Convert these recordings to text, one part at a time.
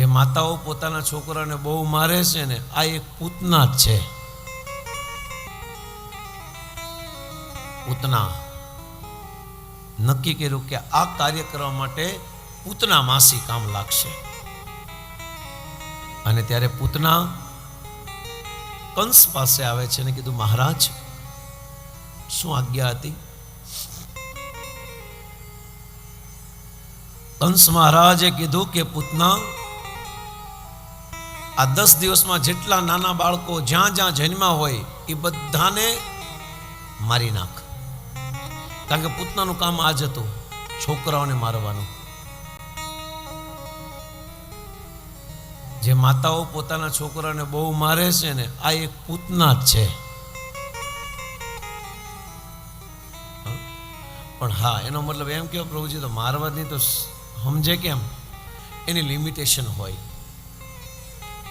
જે માતાઓ પોતાના છોકરાને બહુ મારે છે ને, આ એક પૂતના જ છે. પૂતના. નક્કી કર્યું કે આ કાર્ય કરવા માટે પૂતના માસી કામ લાગશે. અને ત્યારે પૂતના કંસ પાસે આવે છે અને કીધું, મહારાજ, શું આજ્ઞા હતી? કંસ મહારાજે કીધું કે, પૂતના આ દસ દિવસમાં જેટલા નાના બાળકો જ્યાં જ્યાં જન્મ્યા હોય, એ બધાને મારી નાખ. કારણ કે પૂતનાનું કામ આ જ હતું, છોકરાઓને મારવાનું. જે માતાઓ પોતાના છોકરાને બહુ મારે છે ને, આ એક પૂતના જ છે. પણ હા, એનો મતલબ એમ કેવો પ્રભુજી, તો મારવાની તો સમજે કેમ? એની લિમિટેશન હોય.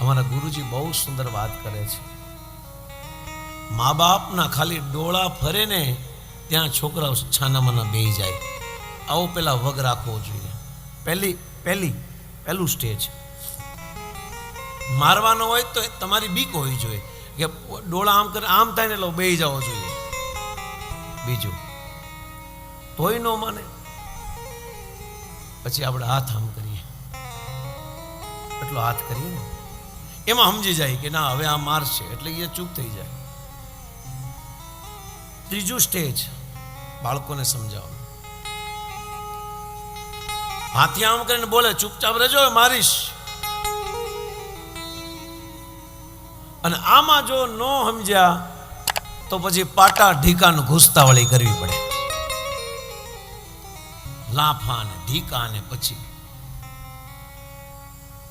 અમારા ગુરુજી બહુ સુંદર વાત કરે છે. મા બાપના ખાલી ડોળા ફરે ને ત્યાં છોકરાઓ છાનામાના બેહી જાય. આવો પેલા વગ રાખવો જોઈએ. પહેલી પહેલી, પહેલું સ્ટેજ મારવાનો હોય તો તમારી બીક હોવી જોઈએ. કે ડોળા આમ કરે આમ થાય ને એટલે બેહી જવો જોઈએ. બીજું, તોય ન માને. પછી આપણે હાથ આમ કરીએ. એટલો હાથ કરીએ ને. એમાં સમજી જાય કે ના, હવે આ મારશે એટલે એ ચૂપ થઈ જાય. ત્રીજું સ્ટેજ, બાળકોને સમજાવો હાથી આમ કરીને બોલે, ચૂપચાપ રહેજો મારીશ. અને આમાં જો ન સમજ્યા, તો પછી પાટા ઢીકાનું ઘૂસતાવળી કરવી પડે. લાફા ને ઢીકા ને પછી.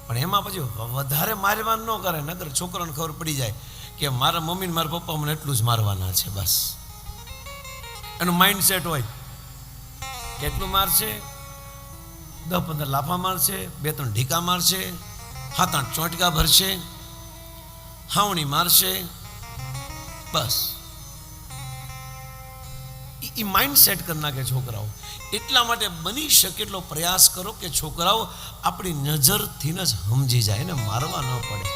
પણ એમાં પછી વધારે મારવાનું ન કરે નગર છોકરાને ખબર પડી જાય કે મારા મમ્મી મારા પપ્પા મને એટલું જ મારવાના છે, બસ. એનું માઇન્ડ સેટ હોય. કેટલું મારશે? દસ પંદર લાફા મારશે, બે ત્રણ ઢીકા મારશે હાથ આઠ ચોંટકા ભરશે, હાવણી મારશે, બસ. એ માઇન્ડ સેટ કરી નાખે છોકરાઓ, એટલા માટે બની શકે એટલો પ્રયાસ કરો કે છોકરાઓ આપણી નજરથી જ સમજી જાય ને મારવા ન પડે.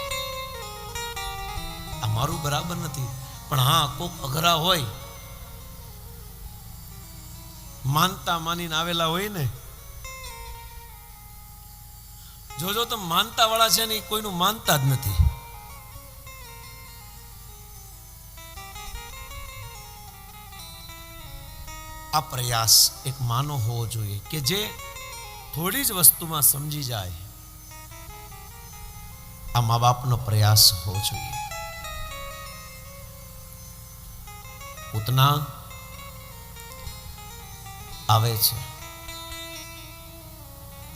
આ મારું બરાબર નથી. પણ હા, કોક અઘરા હોય, માનતા માનીને આવેલા હોય ને, જોજો તો માનતા વાળા છે ને એ કોઈનું માનતા જ નથી. આ પ્રયાસ એક માનો હોવો જોઈએ કે જે થોડી જ વસ્તુમાં સમજી જાય. આ મા બાપનો પ્રયાસ હોવો જોઈએ. ઉતના આવે છે.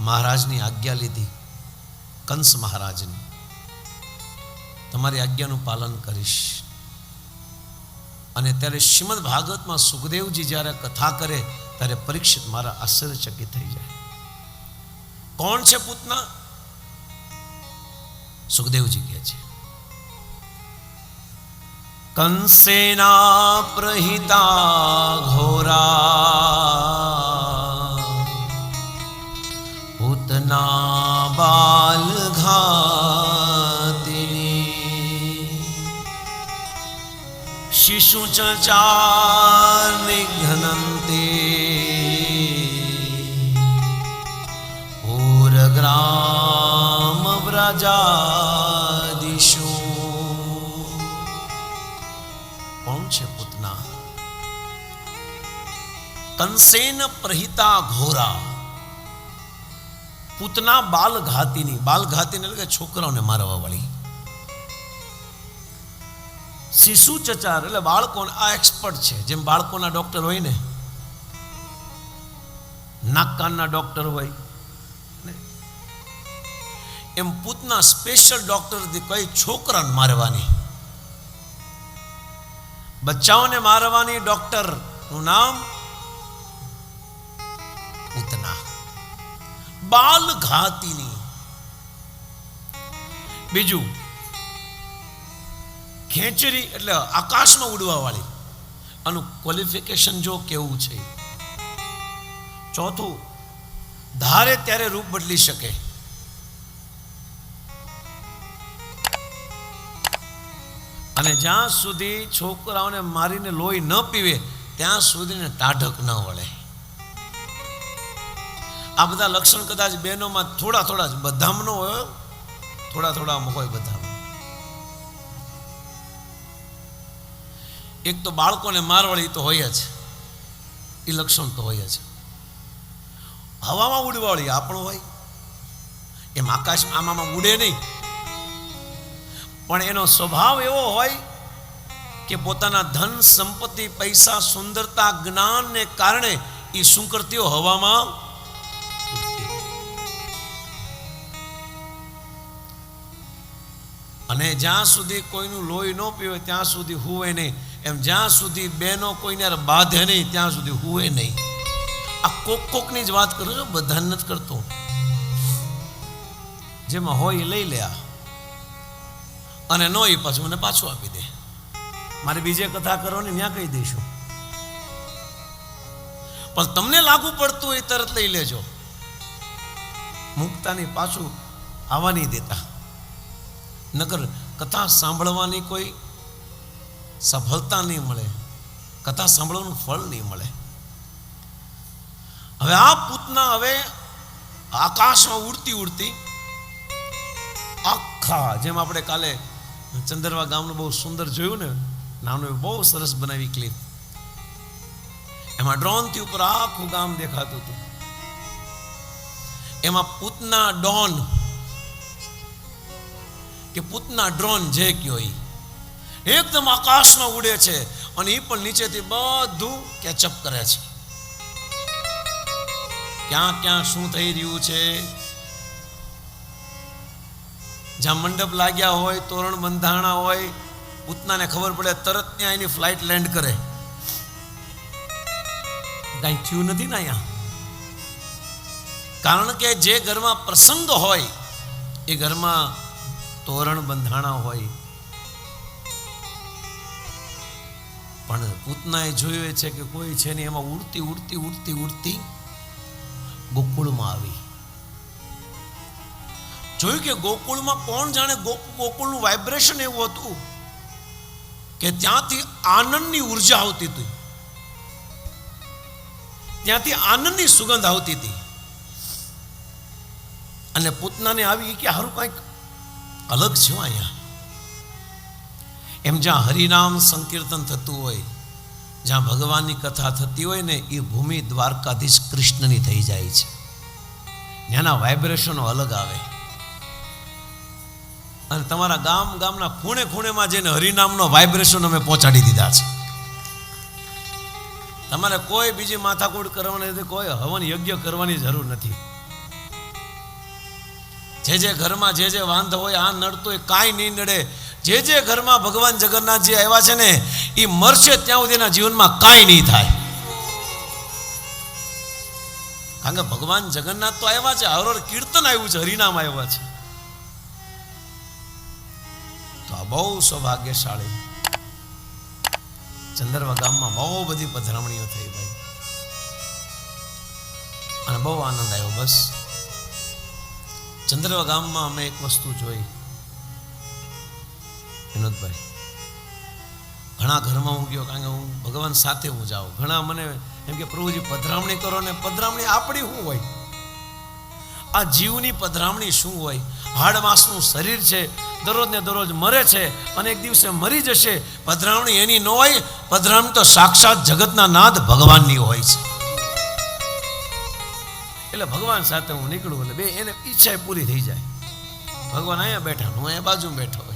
મહારાજની આજ્ઞા લીધી. કંસ મહારાજની. તમારી આજ્ઞાનું પાલન કરીશ. અને ત્યારે શ્રીમદ ભાગવતમાં સુખદેવજી જ્યારે કથા કરે, ત્યારે પરીક્ષિત મારા આશ્ચર્યચકિત થઈ જાય. કોણ છે પૂતના? સુખદેવજી કહે છે. કંસેના પ્રહિતા શિશુ ચાર નિઘ્નંતે પૂરગ્રામ વ્રજાદિશુ કોણ છે પૂતના કંસેન પ્રહિતા ઘોરા પૂતના બાલ ઘાતીની બાલ ઘાતીને એટલે કે છોકરાઓને મારવા વાળી શિશુ ચચાર? એટલે બાળકો આ એક્સપર્ટ છે. જેમ બાળકોના ડોક્ટર હોય ને નાક કાનના ડોક્ટર હોય એમ પૂતના સ્પેશિયલ ડોક્ટર કઈ છોકરાને મારવાની? બચ્ચાઓને મારવાની ડોક્ટરનું નામ પૂતના. બાલ ઘાતીની બીજું ખેંચરી એટલે આકાશમાં ઉડવાવાળી આનું ક્વોલિફિકેશન જો કેવું છે? ચોથું, ધારે ત્યારે રૂપ બદલી શકે. અને જ્યાં સુધી છોકરાઓને મારીને લોહી ન પીવે, ત્યાં સુધીને તાઢક ન વળે. આ બધા લક્ષણ કદાચ બહેનોમાં થોડા થોડા બધામનો હોય, થોડા થોડા હોય બધામાં. એક તો બાળકોને મારવાળી તો હોય જ. એ લક્ષણ તો હોય જ. હવામાં ઉડવાળી આપણું હોય. એમ આકાશ આમાં ઉડે નહીં. પણ એનો સ્વભાવ એવો હોય કે પોતાના ધન, સંપત્તિ, પૈસા, સુંદરતા, જ્ઞાનને કારણે એ શું કરતી હવામાં અને જ્યાં સુધી કોઈનું લોહી ન પીવે ત્યાં સુધી હુવે નહીં. એમ જ્યાં સુધી બેનો કોઈને બાંધે નહીં, ત્યાં સુધી હુએ નહીં. આ કોક કોકની જ વાત કરું છું, બધાને નથી કરતો. જેમાં હોય એ લઈ લે અને ન એ પાછું મને પાછું આપી દે. મારે બીજે કથા કરવાની ત્યાં કહી દઈશું. પણ તમને લાગુ પડતું હોય તરત લઈ લેજો. મુક્તાની પાછું આવવા નહીં દેતા. નકર કથા સાંભળવાની કોઈ સફળતા નહીં મળે, કથા સાંભળવાનું ફળ નહીં મળે. હવે આ પૂતના હવે આકાશમાં ઉડતી ઉડતી આખા, જેમ આપણે કાલે ચંદરવા ગામનું બહુ સુંદર જોયું ને, નાનું બહુ સરસ બનાવી ક્લિપ. એમાં ડ્રોનથી ઉપર આખું ગામ દેખાતું હતું. એમાં પૂતના ડોન, કે પૂતના ડ્રોન જે કયો ઈ. એકદમ આકાશમાં ઉડે છે અને એ પણ નીચેથી બધું કેચઅપ કરે છે. ક્યાં ક્યાં શું થઈ રહ્યું છે? જ્યાં મંડપ લાગ્યા હોય, તોરણ બંધાણા હોય પૂતનાને ખબર પડે તરત ત્યાં એની ફ્લાઇટ લેન્ડ કરે. કાંઈ થયું નથી ને અહીંયા? કારણ કે જે ઘરમાં પ્રસંગ હોય, એ ઘરમાં તોરણ બંધાણા હોય પણ પૂતનાએ જોયું છે કે કોઈ છે ને એમાં ઉડતી ઉડતી ઉડતી ઉડતી ગોકુળમાં આવી. જોયું કે ગોકુળમાં કોણ જાણે ગોકુળનું વાઇબ્રેશન એવું હતું કે ત્યાંથી આનંદની ઊર્જા આવતી હતી. ત્યાંથી આનંદની સુગંધ આવતી હતી. અને પૂતનાને આવી કે હારું કંઈક અલગ છે અહીંયા. એમ જ્યાં હરિનામ સંકીર્તન થતું હોય, જ્યાં ભગવાનની કથા થતી હોય ને એ ભૂમિ દ્વારકાધીશ કૃષ્ણની થઈ જાય છે. ત્યાંના વાઇબ્રેશનો અલગ આવે. અને તમારા ગામ ગામના ખૂણે ખૂણેમાં જઈને હરિનામનો વાઇબ્રેશન અમે પહોંચાડી દીધા છે. તમારે કોઈ બીજી માથાકૂટ કરવાની કોઈ હવન યજ્ઞ કરવાની જરૂર નથી. જે જે ઘરમાં જે જે વાંધો હોય, આ નડતો હોય, કાંઈ નહીં નડે. જે જે ઘરમાં ભગવાન જગન્નાથજી આવ્યા છે ને એ મરશે ત્યાં સુધી એના જીવનમાં કાંઈ નહીં થાય. કારણ કે ભગવાન જગન્નાથ તો આવ્યા છે હરોર કીર્તન આવ્યું છે, હરિનામ આવ્યા છે. તો આ બહુ સૌભાગ્યશાળી. ચંદરવા ગામમાં બહુ બધી પધરામણીઓ થઈ ભાઈ. અને બહુ આનંદ આવ્યો, બસ. ચંદ્રવા ગામમાં અમે એક વસ્તુ જોઈ. વિનોદભાઈ. ઘણા ઘરમાં હું ગયો કારણ કે હું ભગવાન સાથે હું જાઉં. ઘણા મને એમ કે, પ્રભુજી, પધરામણી કરો ને પધરામણી આપણી શું હોય? આ જીવની પધરામણી શું હોય? હાડ માસનું શરીર છે, દરરોજ ને દરરોજ મરે છે અને એક દિવસે મરી જશે. પધરામણી એની ન હોય. પધરામણી તો સાક્ષાત જગતના નાદ ભગવાનની હોય છે. એટલે ભગવાન સાથે હું નીકળું એટલે બે એને ઈચ્છા પૂરી થઈ જાય. ભગવાન અહીંયા બેઠા, હું અહીંયા બાજુ બેઠો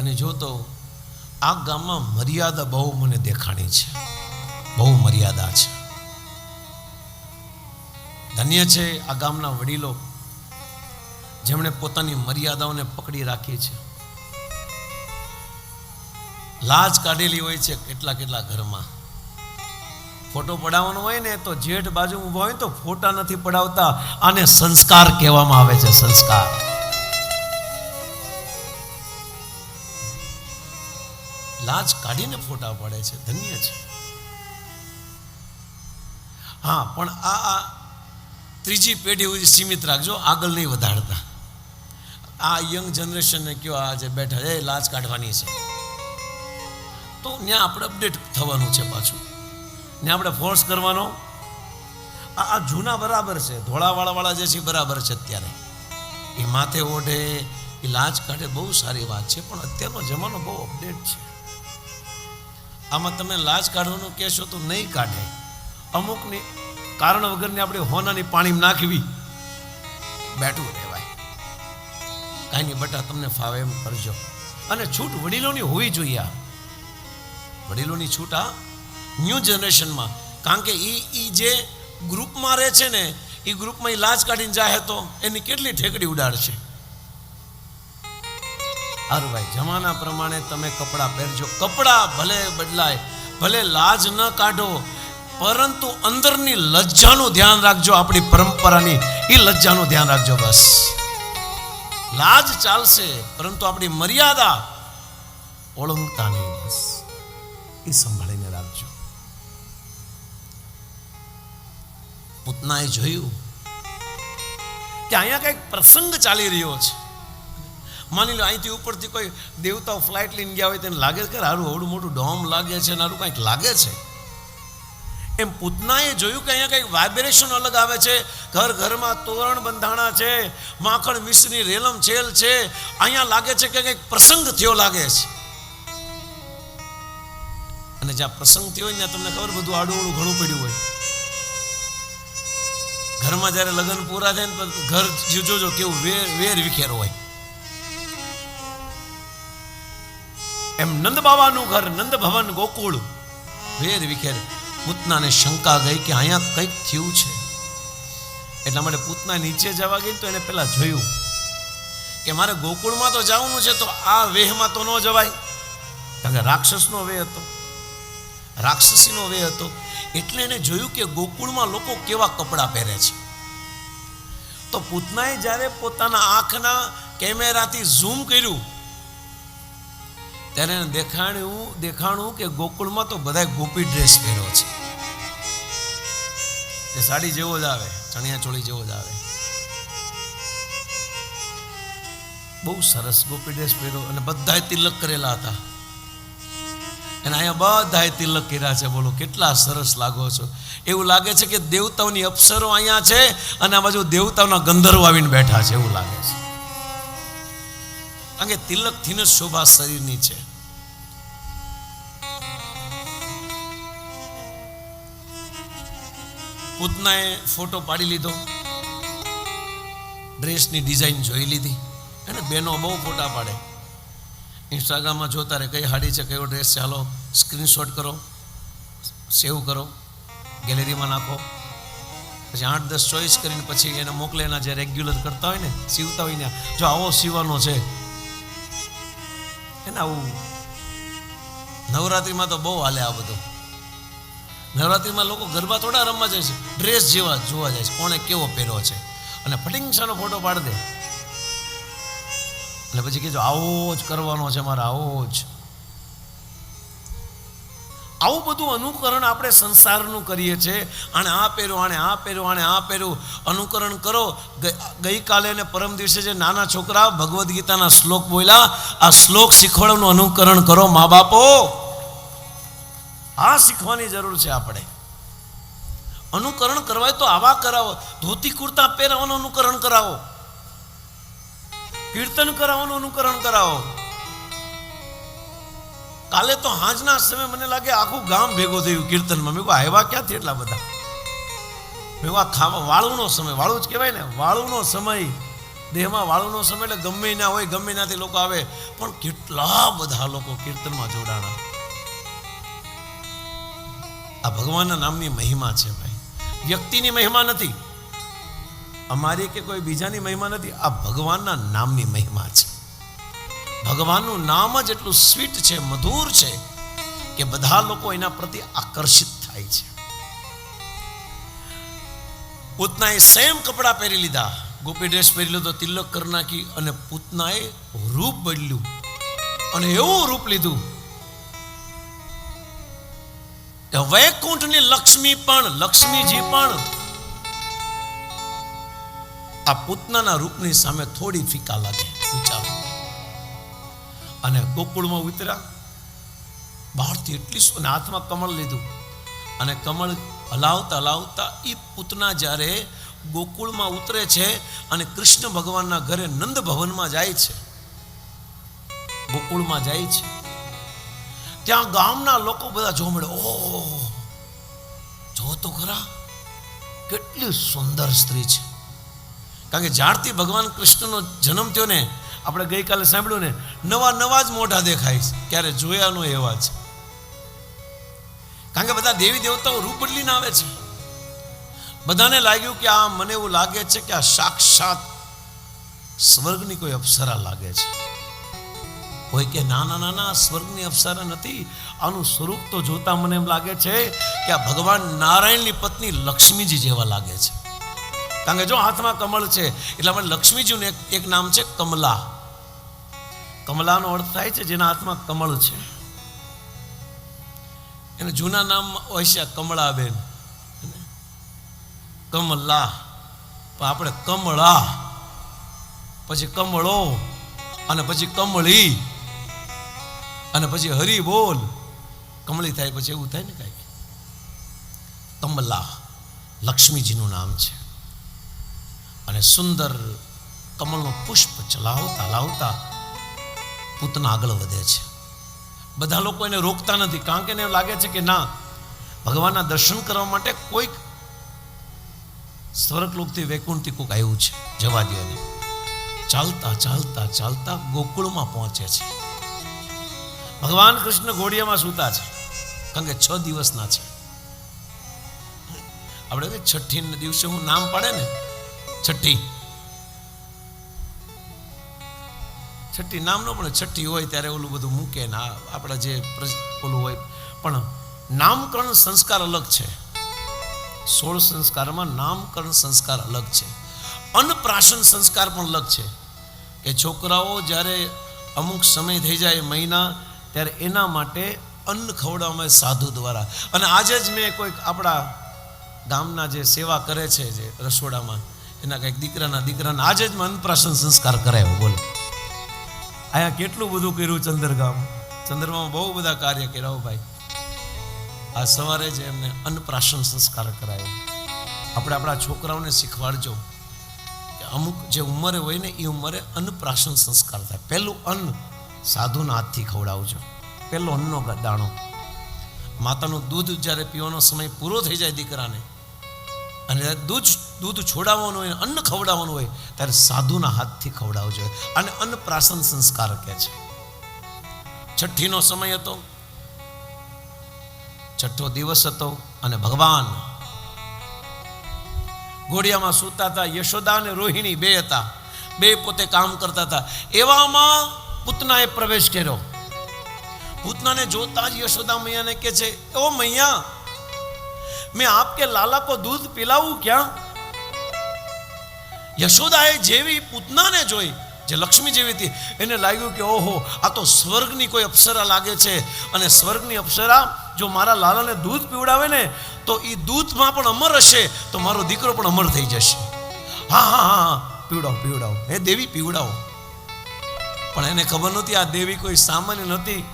અને જો તો આ ગામમાં મર્યાદા બહુ મને દેખાણી છે. બહુ મર્યાદા છે. ધન્ય છે આ ગામના વડીલો જેમણે પોતાની મર્યાદાઓને પકડી રાખી છે. લાજ કાઢેલી હોય છે કેટલા કેટલા ઘરમાં. ફોટો પડાવવાનો હોય ને તો જેઠ બાજુ ઊભા હોય તો ફોટા નથી પડાવતા. આને સંસ્કાર કહેવામાં આવે છે, સંસ્કાર. લાજ કાઢીને ફોટા પાડે છે, ધન્ય છે. હા, પણ આ આ ત્રીજી પેઢી સુધી સીમિત રાખજો, આગળ નહીં વધારતા. આ યંગ જનરેશનને કયો આ જે બેઠા એ લાજ કાઢવાની છે. તો ત્યાં આપણે અપડેટ થવાનું છે પાછું. ત્યાં આપણે ફોર્સ કરવાનો. આ જૂના બરાબર છે, ધોળાવાળાવાળા જે છે બરાબર છે અત્યારે. એ માથે ઓઢે, એ લાજ કાઢે, બહુ સારી વાત છે, પણ અત્યારનો જમાનો બહુ અપડેટ છે. આમાં તમે લાજ કાઢવાનું કહેશો તો નહીં કાઢે. અમુકની કારણ વગરની આપણે હોનાની પાણી નાખવી. બેઠું રહેવાય. કાંઈ નહીં બટા તમને ફાવે એમ કરજો. અને છૂટ વડીલોની હોવી જોઈએ આ. વડીલોની છૂટ આ ન્યૂ જનરેશનમાં. કારણ કે એ એ જે ગ્રુપમાં રહે છે ને એ ગ્રુપમાં એ લાજ કાઢીને જાય તો એની કેટલી ઠેકડી ઉડાડશે? હારું ભાઈ, જમાના પ્રમાણે તમે કપડાં પહેરજો. કપડાં ભલે બદલાય, ભલે લાજ ન કાઢો, પરંતુ અંદરની લજ્જાનું ધ્યાન રાખજો આપણી પરંપરાની. એ લજ્જાનું ધ્યાન રાખજો બસ. લાજ ચાલશે, પરંતુ આપણી મર્યાદા ઓળંગતા નહીં. બસ. એ સંભાળીને રાખજો. પૂતનાએ જોયું કે અહીંયા કંઈક પ્રસંગ ચાલી રહ્યો છે. માની લો, અહીંથી ઉપરથી કોઈ દેવતાઓ ફ્લાઇટ લઈને ગયા હોય તેને લાગે કે હારું અવડું મોટું ડોમ લાગે છે હારું કંઈક લાગે છે. એમ પૂતનાએ જોયું કે અહીંયા કંઈક વાઇબ્રેશન અલગ આવે છે. ઘર ઘરમાં તોરણ બંધાણા છે, માખણ મિશ્રની રેલમ છેલ છે, અહીંયા લાગે છે કે કંઈક પ્રસંગ થયો લાગે છે. અને જ્યાં પ્રસંગ થયો હોય ત્યાં તમને ખબર બધું આડું ઘણું પડ્યું હોય. ઘરમાં જ્યારે લગ્ન પૂરા થાય ને ઘર જોજો કેવું વેર વેર વિખેર હોય. એમ નંદ બાબાનું ઘર નંદ ભવન ગોકુળ. વેર વિખેર પૂતનાને શંકા ગઈ કે અહીંયા કંઈક થયું છે. એટલા માટે પૂતના નીચે જવા ગઈ તો એને પહેલાં જોયું કે મારે ગોકુળમાં તો જવાનું છે તો આ વેહમાં તો ન જવાય. કારણ કે રાક્ષસનો વેહ હતો. રાક્ષસીનો વેહ હતો. એટલે એને જોયું કે ગોકુળમાં લોકો કેવા કપડાં પહેરે છે. તો પૂતનાએ જ્યારે પોતાના આંખના કેમેરાથી ઝૂમ કર્યું ત્યારે એને દેખાણ્યું, દેખાણું કે ગોકુળમાં તો બધા ગોપી ડ્રેસ પહેર્યો છે. એ સાડી જેવો જ આવે, ચણિયા ચોળી જેવો જ આવે. બહુ સરસ ગોપી ડ્રેસ પહેર્યો અને બધાએ તિલક કરેલા હતા. અને અહીંયા બધાએ તિલક કર્યા છે. બોલો, કેટલા સરસ લાગો છો. એવું લાગે છે કે દેવતાઓની અપ્સરો અહીંયા છે અને આ બાજુ દેવતાઓના ગંધર્વ આવીને બેઠા છે, એવું લાગે છે. કારણ કે તિલકથી જ શોભા શરીરની છે. પૂતનાએ ફોટો પાડી લીધો. ડ્રેસની ડિઝાઇન જોઈ લીધી અને બેનો બહુ ફોટા પાડે. ઇન્સ્ટાગ્રામમાં જોતા રહે કઈ હાડી છે, કયો ડ્રેસ છે, હાલો, સ્ક્રીનશોટ કરો, સેવ કરો, ગેલેરીમાં નાખો. પછી આઠ દસ ચોઈસ કરીને પછી એને મોકલે એના જે રેગ્યુલર કરતા હોય ને, સીવતા હોય ને, જો આવો સીવાનો છે એને આવું નવરાત્રિમાં તો બહુ હાલે આ બધું. નવરાત્રિમાં લોકો ગરબા થોડા રમવા જાય છે. ડ્રેસ જેવા જોવા જાય છે. કોણે કેવો પહેર્યો છે. અને ફટિંગસાનો ફોટો પાડી દે. અને પછી કહેજો, આવો જ કરવાનો છે મારે, આવો જ. આવું બધું અનુકરણ આપણે સંસારનું કરીએ છીએ. આણે આ પહેર્યું, આણે આ પહેર્યું, આણે આ પહેર્યું. અનુકરણ કરો. ગઈ- ગઈકાલે ને પરમ દિવસે જે નાના છોકરા ભગવદ્ ગીતાના શ્લોક બોલ્યા, આ શ્લોક શીખવાડવાનું અનુકરણ કરો મા બાપો. આ શીખવાની જરૂર છે આપણે. અનુકરણ કરવાય તો આવા કરાવો. ધોતી કુર્તા પહેરવાનું અનુકરણ કરાવો. કીર્તન કરાવવાનું અનુકરણ કરાવો. કાલે તો હાંજના સમય મને લાગે આખું ગામ ભેગું થયું કીર્તનમાં. મેં કહું આવ્યા ક્યાંથી એટલા બધા? મેં આ ખાવા વાળુનો સમય. વાળું જ કહેવાય ને, વાળુનો સમય. દેહમાં વાળુનો સમય એટલે ગમે ના હોય, ગમે નાથી લોકો આવે, પણ કેટલા બધા લોકો કીર્તનમાં જોડાણા. આ ભગવાનના નામની મહિમા છે ભાઈ. વ્યક્તિની મહિમા નથી. અમારી કે કોઈ બીજાની મહિમા નથી, આ ભગવાનના નામની મહિમા છે. ભગવાનનું નામ જ એટલું સ્વીટ છે, મધુર છે, કે બધા લોકો એના પ્રતિ આકર્ષિત થાય છે. પૂતનાએ સેમ કપડાં પહેરી લીધા. ગોપી ડ્રેસ પહેરી લીધો, તિલક કરી નાખી અને પૂતનાએ રૂપ બદલ્યું. અને એવું રૂપ લીધું. વૈકુંઠની લક્ષ્મી પણ, લક્ષ્મીજી પણ આ પૂતનાના રૂપની સામે થોડી ફીકા લાગે. વિચારો. અને ગોકુળમાં ઉતર્યા. બહારથી એટલી શું હાથમાં કમળ લીધું અને કમળ હલાવતા હલાવતા એ પૂતના જ્યારે ગોકુળમાં ઉતરે છે અને કૃષ્ણ ભગવાનના ઘરે નંદ ભવનમાં જાય છે, ગોકુળમાં જાય છે, ત્યાં ગામના લોકો બધા જોવા મળે, ઓહ, જો તો ખરા, કેટલી સુંદર સ્ત્રી છે. કારણ કે જ્યારથી ભગવાન કૃષ્ણનો જન્મ થયો ને આપણે ગઈકાલે સાંભળ્યું ને, નવા નવા જ મોઢા દેખાય છે. ક્યારે જોયા નો એવા છે. કારણ કે બધા દેવી દેવતાઓ રૂપ બદલીને આવે છે. બધાને લાગ્યું કે આ મને એવું લાગે છે કે આ સાક્ષાત સ્વર્ગની કોઈ અપ્સરા લાગે છે. કોઈ કે નાના ના ના ના સ્વર્ગની અપ્સરા નથી, આનું સ્વરૂપ તો જોતા મને એમ લાગે છે કે આ ભગવાન નારાયણની પત્ની લક્ષ્મીજી જેવા લાગે છે. કારણ કે જો હાથમાં કમળ છે, એટલે આપણે લક્ષ્મીજીનું એક એક નામ છે કમલા. કમલાનો અર્થ થાય છે જેના હાથમાં કમળ છે. એને જૂના નામ હોય છે કમળાબેન. કમલા. પણ આપણે કમળા. પછી કમળો. અને પછી કમળી. અને પછી હરી બોલ કમળી થાય પછી એવું થાય ને કાંઈક. કમલા. લક્ષ્મીજીનું નામ છે. અને સુંદર કમળનું પુષ્પ ચલાવતા લાવતા પૂતના આગળ વધે છે. બધા લોકો એને રોકતા નથી. કારણ કે એને લાગે છે કે ના, ભગવાનના દર્શન કરવા માટે કોઈક સ્વર્ગલોકથી વૈકુંઠથી કોઈક આવ્યું છે, જવા દો એને. ચાલતા ચાલતા ચાલતા ગોકુળમાં પહોંચે છે. ભગવાન કૃષ્ણ ઘોડિયામાં સૂતા છે, કારણ કે છ દિવસના છે. આપણે છઠ્ઠી દિવસે હું નામ પાડે ને છઠ્ઠી. છઠ્ઠી નામનો પણ છઠ્ઠી હોય ત્યારે ઓલું બધું મૂકે ને આપણા જે ઓલું હોય. પણ નામકરણ સંસ્કાર અલગ છે. સોળ સંસ્કારમાં નામકરણ સંસ્કાર અલગ છે. અન્નપ્રાશન સંસ્કાર પણ અલગ છે. કે છોકરાઓ જ્યારે અમુક સમય થઈ જાય મહિના, ત્યારે એના માટે અન્ન ખવડાવવામાં સાધુ દ્વારા. અને આજે જ મેં કોઈક આપણા ગામના જે સેવા કરે છે જે રસોડામાં એના કંઈક દીકરાના દીકરાના આજે જ મન પ્રાશન સંસ્કાર કરાયો, બોલો. અહીંયા કેટલું બધું કર્યું ચંદરગામ? ચંદ્રગામમાં બહુ બધા કાર્ય કર્યા ભાઈ. આ સવારે જ એમને અન્નપ્રાશન સંસ્કાર કરાયો. આપણે આપણા છોકરાઓને શીખવાડજો કે અમુક જે ઉંમરે હોય ને, એ ઉંમરે અન્નપ્રાશન સંસ્કાર થાય. પહેલું અન્ન સાધુના હાથથી ખવડાવજો. પહેલો અન્નનો દાણો. માતાનું દૂધ જ્યારે પીવાનો સમય પૂરો થઈ જાય દીકરાને, અને દૂધ દૂધ છોડાવવાનું હોય, અન્ન ખવડાવવાનું હોય, ત્યારે સાધુના હાથથી ખવડાવજો અને અન્નપ્રાસન સંસ્કાર કહે છે. છઠ્ઠીનો સમય હતો. છઠ્ઠો દિવસ હતો અને ભગવાન ઘોડિયામાં સૂતા હતા. યશોદા અને રોહિણી બે હતા. બે પોતે કામ કરતા હતા. એવામાં પૂતનાએ પ્રવેશ કર્યો. પૂતનાને જોતા જ યશોદા મૈયાને કે છે, ઓ મૈયા, મેં આપકે લાલા કો દૂધ પીલાવું ક્યાં? યશોદાએ જેવી પૂતનાને જોઈ, જે લક્ષ્મી જેવી હતી, એને લાગ્યું કે ઓહો, આ તો સ્વર્ગની કોઈ અપ્સરા લાગે છે. અને સ્વર્ગની અપ્સરા, જો મારા લાલાને દૂધ પીવડાવે ને, તો એ દૂધમાં પણ અમર હશે, તો મારો દીકરો પણ અમર થઈ જશે. હા હા હા, પીવડાવો પીવડાવો. હે દેવી, પીવડાવો. પણ એને ખબર નહોતી, આ દેવી કોઈ સામાન્ય નહોતી.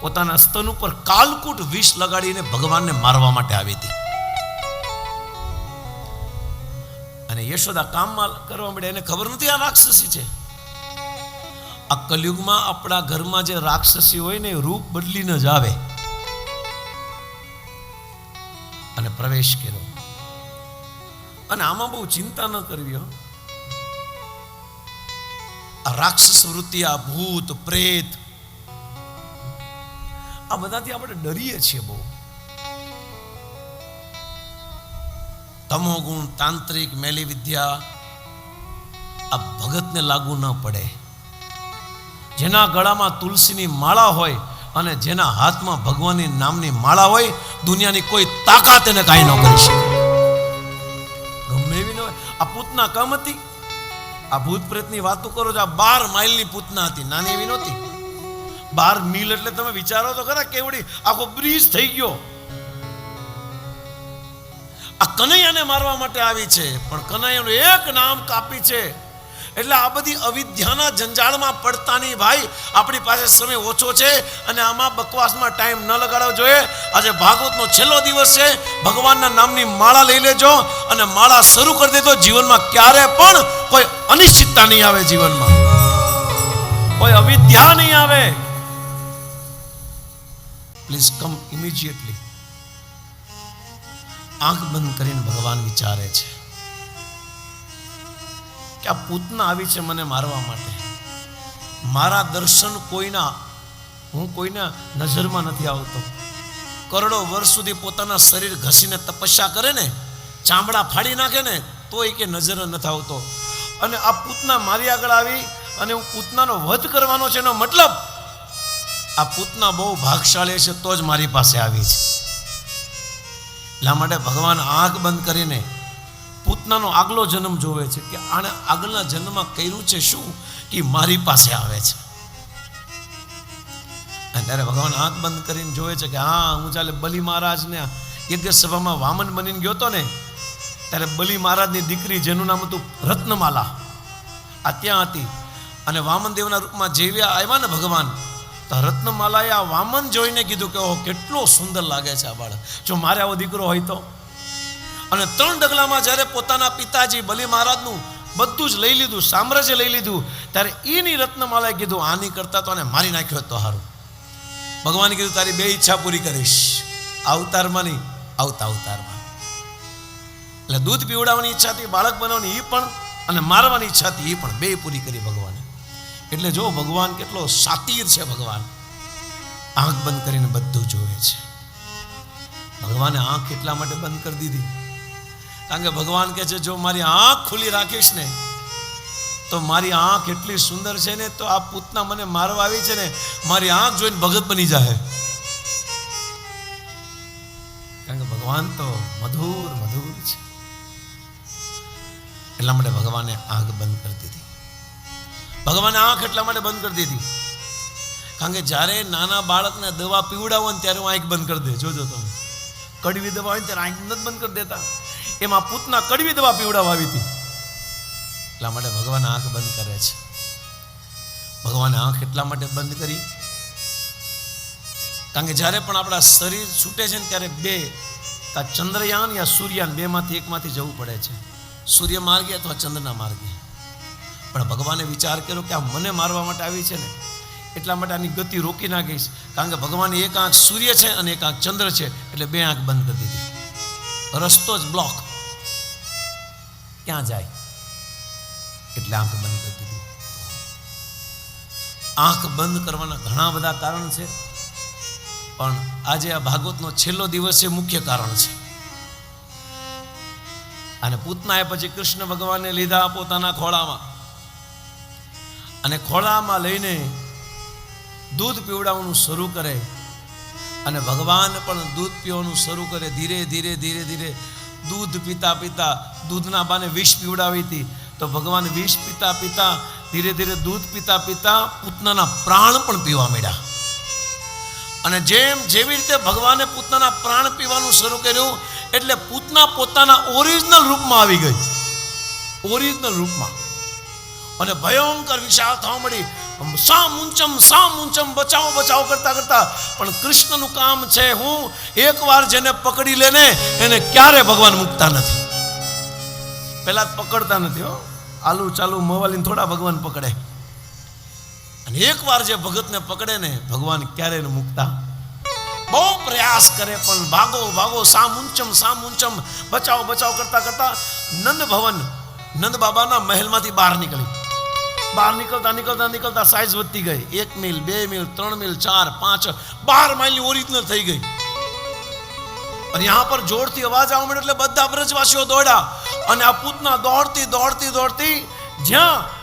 પોતાના સ્તન ઉપર કાલકૂટ વિષ લગાડીને ભગવાનને મારવા માટે આવી હતી. યશોદા કામમાં કરવા માંડે એને ખબર નથી આ રાક્ષસી છે? આ કલયુગમાં આપણા ઘરમાં જે રાક્ષસી હોય ને રૂપ બદલીને જ આવે. અને પ્રવેશ કર્યો. અને આમાં બહુ ચિંતા ન કરવી આ રાક્ષસ વૃત્તિ, આ ભૂત, પ્રેત, આ બધાથી આપણે ડરીએ છીએ બહુ. તમોગુણ તાંત્રિક મેલી વિદ્યા. આ ભગતને લાગુ ન પડે. જેના ગળામાં તુલસીની માળા હોય અને જેના હાથમાં ભગવાનની નામની માળા હોય, દુનિયાની કોઈ તાકાત એને કાંઈ ન કરી શકે. ગમે એવી ન હોય. આ પૂતના કમ હતી. આ ભૂત પ્રેતની વાતો કરો છો, આ બાર માઇલની પૂતના હતી. નાની એવી નહોતી. બાર મિલ એટલે તમે વિચારો તો ખરા કેવડી આખો બ્રિજ થઈ ગયો. આ કનૈયાને મારવા માટે આવી છે. પણ કનૈયાનું એક નામ કાપી છે. એટલે આ બધી અવિદ્યાના જંજાળમાં પડતા નહીં ભાઈ આપણી પાસે સમય ઓછો છે અને આમાં બકવાસમાં ટાઈમ ન લગાડવો જોઈએ. આજે ભાગવતનો છેલ્લો દિવસ છે. ભગવાનના નામની માળા લઈ લેજો અને માળા શરૂ કરી દેજો. જીવનમાં ક્યારે પણ કોઈ અનિશ્ચિતતા નહીં આવે જીવનમાં. કોઈ અવિદ્યા નહીં આવે. પ્લીઝ કમ ઇમિજિએટલી આંખ બંધ કરીને ભગવાન વિચારે છે કે આ પૂતના આવી છે મને મારવા માટે. મારા દર્શન કોઈના, હું કોઈના નજરમાં નથી આવતો. કરોડો વર્ષ સુધી પોતાના શરીર ઘસીને તપસ્યા કરે ને, ચામડા ફાડી નાખે ને તો એ કે નજર નથી આવતો અને આ પૂતના મારી આગળ આવી અને હું પૂતનાનો વધ કરવાનો છે એનો મતલબ, આ પૂતના બહુ ભાગશાળી છે, તો જ મારી પાસે આવી છે. એટલા માટે ભગવાન આંખ બંધ કરીને પૂતનાનો આગલો જન્મ જોવે છે કે આણે આગળના જન્મમાં કર્યું છે શું? કે મારી પાસે આવે છે. ત્યારે ભગવાન આંખ બંધ કરીને જોવે છે કે હા, હું ચાલે બલિ મહારાજને યજ્ઞ સભામાં વામન બનીને ગયો હતો ને, ત્યારે બલિ મહારાજની દીકરી જેનું નામ હતું રત્નમાલા. આ ત્યાં હતી. અને વામન દેવના રૂપમાં જેવ્યા આવ્યા ને ભગવાન રત્નમાલાએ આ વામન જોઈને કીધું કે, ઓહ, કેટલો સુંદર લાગે છે આ બાળક જો મારે આવો દીકરો હોય તો? અને ત્રણ ડગલામાં જ્યારે પોતાના પિતાજી બલિ મહારાજનું બધું જ લઈ લીધું, સામ્રાજ્ય લઈ લીધું, ત્યારે એની રત્નમાલાએ કીધું, આની કરતા તો આને મારી નાખ્યો તો હારું. ભગવાને કીધું, તારી બે ઈચ્છા પૂરી કરીશ. અવતારમાં નહીં આવતા અવતારમાં એટલે દૂધ પીવડાવવાની ઈચ્છાથી બાળક બનાવવાની એ પણ, અને મારવાની ઈચ્છાથી એ પણ બે પૂરી કરી ભગવાને. એટલે જો ભગવાન કેટલો સાતીર છે ભગવાન. આંખ બંધ કરીને બધું જોવે છે. ભગવાને આંખ એટલા માટે બંધ કરી દીધી. કારણ કે ભગવાન કહે છે, જો મારી આંખ ખુલ્લી રાખીશ ને, તો મારી આંખ એટલી સુંદર છે ને, તો આ પૂતના મને મારવા આવી છે ને, મારી આંખ જોઈને ભગત બની જાય કારણ કે ભગવાન તો મધુર મધુર છે. એટલા માટે ભગવાને આંખ બંધ કરી દીધી. ભગવાને આંખ એટલા માટે બંધ કરી દીધી. કારણ કે જ્યારે નાના બાળકને દવા પીવડાવો ને ત્યારે હું આંખ બંધ કરી દે. જોજો તમે. કડવી દવા હોય ત્યારે આંખ નથી બંધ કરી દેતા. એમાં પૂતના કડવી દવા પીવડાવવા આવી હતી. એટલા માટે ભગવાન આંખ બંધ કરે છે. ભગવાને આંખ એટલા માટે બંધ કરી. કારણ કે જ્યારે પણ આપણા શરીર છૂટે છે ને ત્યારે બે ચંદ્રયાન યા સૂર્યાન, બેમાંથી એકમાંથી જવું પડે છે. સૂર્ય માર્ગે અથવા ચંદ્રના માર્ગે. પણ ભગવાને વિચાર કર્યો કે આ મને મારવા માટે આવી છે ને, એટલા માટે આની ગતિ રોકી નાખીશ. કારણ કે ભગવાન એક આંખ સૂર્ય છે અને એક આંખ ચંદ્ર છે, એટલે બે આંખ બંધ કરી દીધી. રસ્તો જ બ્લોક ક્યાં જાય? એટલે આંખ બંધ કરી દીધી. આંખ બંધ કરવાના ઘણા બધા કારણ છે, પણ આજે આ ભાગવતનો છેલ્લો દિવસ એ મુખ્ય કારણ છે. અને પૂતનાએ પછી કૃષ્ણ ભગવાનને લીધા પોતાના ખોળામાં. અને ખોળામાં લઈને દૂધ પીવડાવવાનું શરૂ કરે. અને ભગવાન પણ દૂધ પીવાનું શરૂ કરે. ધીરે ધીરે ધીરે ધીરે દૂધ પીતા પીતા દૂધના બાને વિષ પીવડાવી હતી. તો ભગવાન વિષ પીતા પીતા, ધીરે ધીરે દૂધ પીતા પીતા પૂતનાના પ્રાણ પણ પીવા માંડ્યા. અને જેમ, જેવી રીતે ભગવાને પૂતનાના પ્રાણ પીવાનું શરૂ કર્યું, એટલે પૂતના પોતાના ઓરિજિનલ રૂપમાં આવી ગઈ. ઓરિજિનલ રૂપમાં. અને ભયંકર વિશાળ થવા મળી. સામ ઊંચમ સામ ઊંચમ, બચાવો, બચાવ કરતા કરતા પણ કૃષ્ણનું કામ છે હું એકવાર જેને પકડી લેને એને ક્યારે ભગવાન મૂકતા નથી. પહેલા પકડતા નથી હો. આલુ ચાલુ મવાલીને થોડા ભગવાન પકડે. અને એકવાર જે ભગતને પકડે ને, ભગવાન ક્યારે એને મૂકતા? બહુ પ્રયાસ કરે પણ ભાગો ભાગો, સામ ઊંચમ સામ ઊંચમ, બચાવ બચાવ કરતા કરતા નંદ ભવન નંદ બાબાના મહેલમાંથી બહાર નીકળી. બહાર નીકળતા નીકળતા નીકળતા સાઇઝ વધતી ગઈ. એક મિલ બે મિલ ત્રણ મિલ ચાર, પાંચ, બાર માઇલની ઓરિજિનલ થઈ ગઈ. અને યહાં પર જોરથી અવાજ આવવા માંડ્યો એટલે બધા બ્રજવાસીઓ દોડ્યા. અને આ પૂતના દોડતી દોડતી દોડતી જ્યાં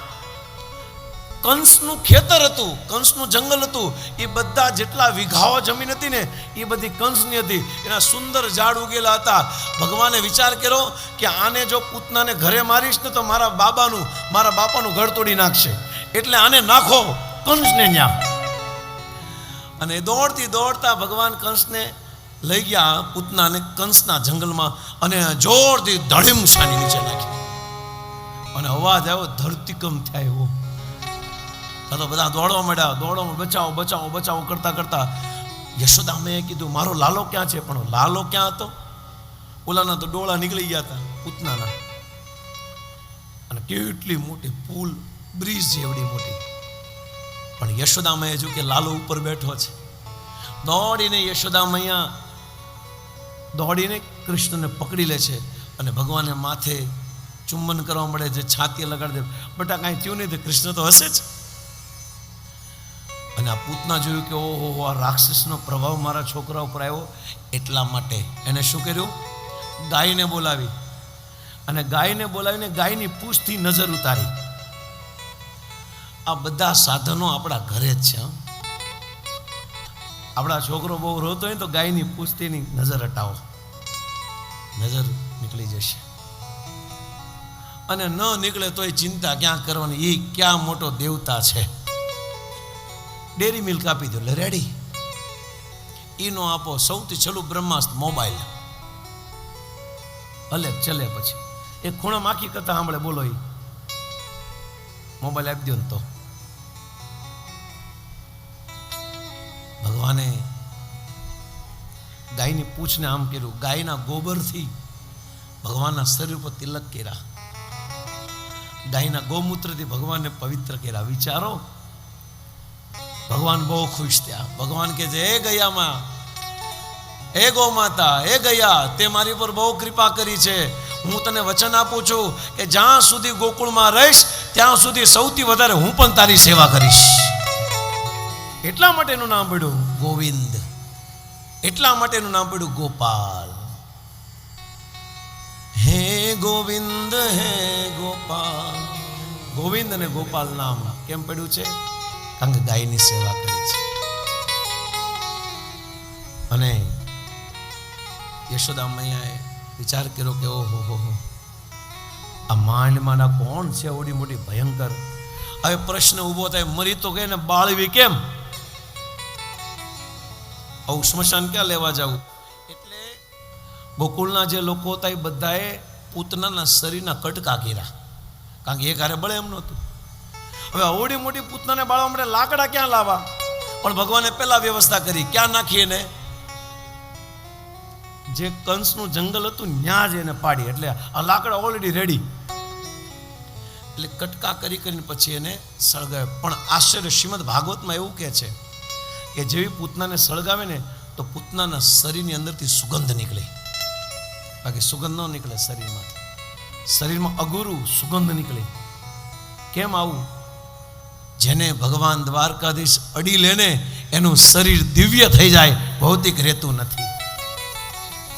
કંસનું ખેતર હતું, કંસનું જંગલ હતું, એ બધા જેટલા વીઘાઓ જમીન હતી ને, એ બધી કંસની હતી. એના સુંદર ઝાડ ઉગેલા હતા. ભગવાને વિચાર કર્યો કે આને જો પૂતનાને ઘરે મારીશ ને તો મારા બાબાનું, મારા બાપાનું ઘર તોડી નાખશે. એટલે આને નાખો કંસને ન્યા. અને દોડતી દોડતા ભગવાન કંસને લઈ ગયા પૂતનાને કંસના જંગલમાં અને જોરથી ધડીમ સાની નીચે નાખી. અને અવાજ આવ્યો ધરતીકમ થાય એવો. આ તો બધા દોડવા માંડ્યા. દોડો, બચાવો બચાવો બચાવો કરતા કરતા યશોદા મેં કીધું, મારો લાલો ક્યાં છે? પણ લાલો ક્યાં હતો? ઓલાના તો ડોળા નીકળી ગયા હતા પૂતનાના અને કેટલી મોટી પુલ, બ્રિજ જેવડી મોટી. પણ યશોદા મેં જો કે લાલો ઉપર બેઠો છે. દોડીને યશોદા મૈયા દોડીને કૃષ્ણને પકડી લે છે અને ભગવાનને માથે ચુંબન કરવા મળે છે છાતી લગાડી દે. બટા, કાંઈ થયું નહીં, તો કૃષ્ણ તો હશે જ. અને આ પૂતના જોયું કે ઓહો આ રાક્ષસનો પ્રભાવ મારા છોકરા ઉપર આવ્યો, એટલા માટે. એને શું કર્યું? ગાયને બોલાવી. અને ગાયને બોલાવીને ગાયની પૂછથી નજર ઉતારી. આ બધા સાધનો આપણા ઘરે જ છે આપણા છોકરો બહુ રોતો હોય તો ગાયની પૂછતીની નજર હટાવો. નજર નીકળી જશે. અને ન નીકળે તોય ચિંતા ક્યાં કરવાની? એ ક્યાં મોટો દેવતા છે? ડેરી મિલ્ક આપી દો. એટલે રેડી ઈનો આપો સૌથી છેલ્લું બ્રહ્માસ્ત્ર મોબાઈલ. હલે, ચલે પછી. એ ખૂણા માખી કરતા સાંભળે, બોલો ઈ. મોબાઈલ આપી દો ને તો. ભગવાને ગાયની પૂછને આમ કર્યું, ગાયના ગોબરથી ભગવાનના શરીર ઉપર તિલક કર્યા. ગાયના ગૌમૂત્રથી ભગવાનને પવિત્ર કર્યા. વિચારો ભગવાન બહુ ખુશ થયા. ભગવાન કે છે એ ગયામાં એ ગૌ માતા એ ગયા, તે મારી પર બહુ કૃપા કરી છે. હું તને વચન આપું છું કે જ્યાં સુધી ગોકુળમાં રહીશ, ત્યાં સુધી સૌથી વધારે હું પણ તારી સેવા કરીશ. એટલા માટેનું નામ પડ્યું ગોવિંદ. એટલા માટેનું નામ પડ્યું ગોપાલ. હે ગોવિંદ, હે ગોપાલ. ગોવિંદ અને ગોપાલ નામ. કેમ પડ્યું છે? કારણ કે ગાયની સેવા કરી છે. અને યશોદા મૈયાએ વિચાર કર્યો કે ઓહો, હો હો. આ માંડમાંના કોણ છે ઓડી મોટી ભયંકર? હવે પ્રશ્ન ઊભો થાય, મરી તો ગઈ ને બાળવી કેમ? આવું સ્મશાન ક્યાં લેવા જવું? એટલે ગોકુળના જે લોકો હતા એ બધાએ પૂતનાના શરીરના કટકા કર્યા. કારણ કે એ ઘરે બળે એમ નહોતું. હવે અવડી મોટી પૂતનાને બાળવા માટે લાકડા ક્યાં લાવવા? પણ ભગવાને પહેલા વ્યવસ્થા કરી. ક્યાં નાખીએ એને? જે કંસનું જંગલ હતું ત્યાં જ એને પાડી. એટલે આ લાકડા ઓલરેડી રેડી એટલે કટકા કરી કરીને પછી એને સળગાવે પણ આશ્ચર્ય, શ્રીમદ ભાગવતમાં એવું કહે છે કે જેવી પૂતનાને સળગાવે ને, તો પૂતનાના શરીરની અંદરથી સુગંધ નીકળે. બાકી સુગંધ ન નીકળે શરીરમાં. શરીરમાં અગુરું સુગંધ નીકળે. કેમ આવું? જેને ભગવાન દ્વારકાધીશ અડી લેને એનું શરીર દિવ્ય થઈ જાય, ભૌતિક રહેતું નથી.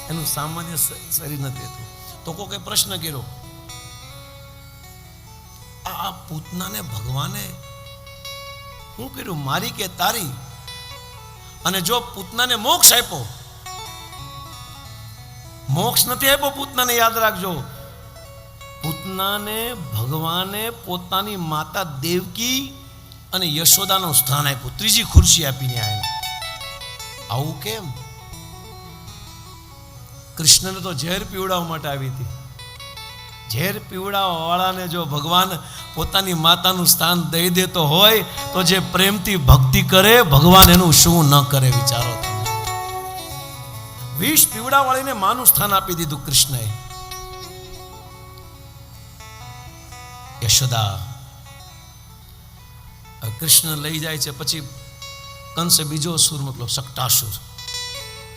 એનું સામાન્ય શરીર નથી રહેતું. તો કોઈ પ્રશ્ન કર્યો, આ પૂતનાને ભગવાને શું કર્યું? મારી કે તારી? અને જો પૂતનાને મોક્ષ આપ્યો, મોક્ષ નથી આપ્યો પૂતનાને, યાદ રાખજો. પૂતનાને ભગવાને પોતાની માતા દેવકી અને યશોદાનું સ્થાન આપ્યું. ત્રીજી ખુરશી આપીને આવ્યા આવું કેમ? કૃષ્ણને તો ઝેર પીવડાવવા માટે આવી હતી. ઝેર પીવડાવવા વાળાને જો ભગવાન પોતાની માતાનું સ્થાન દઈ દેતો હોય, તો જે પ્રેમથી ભક્તિ કરે, ભગવાન એનું શું ન કરે વિચારો વિષ પીવડાવાળીને માનું સ્થાન આપી દીધું કૃષ્ણએ. યશોદા કૃષ્ણ લઈ જાય છે પછી કંસ બીજો સુર મતલબ સક્ટાસુર.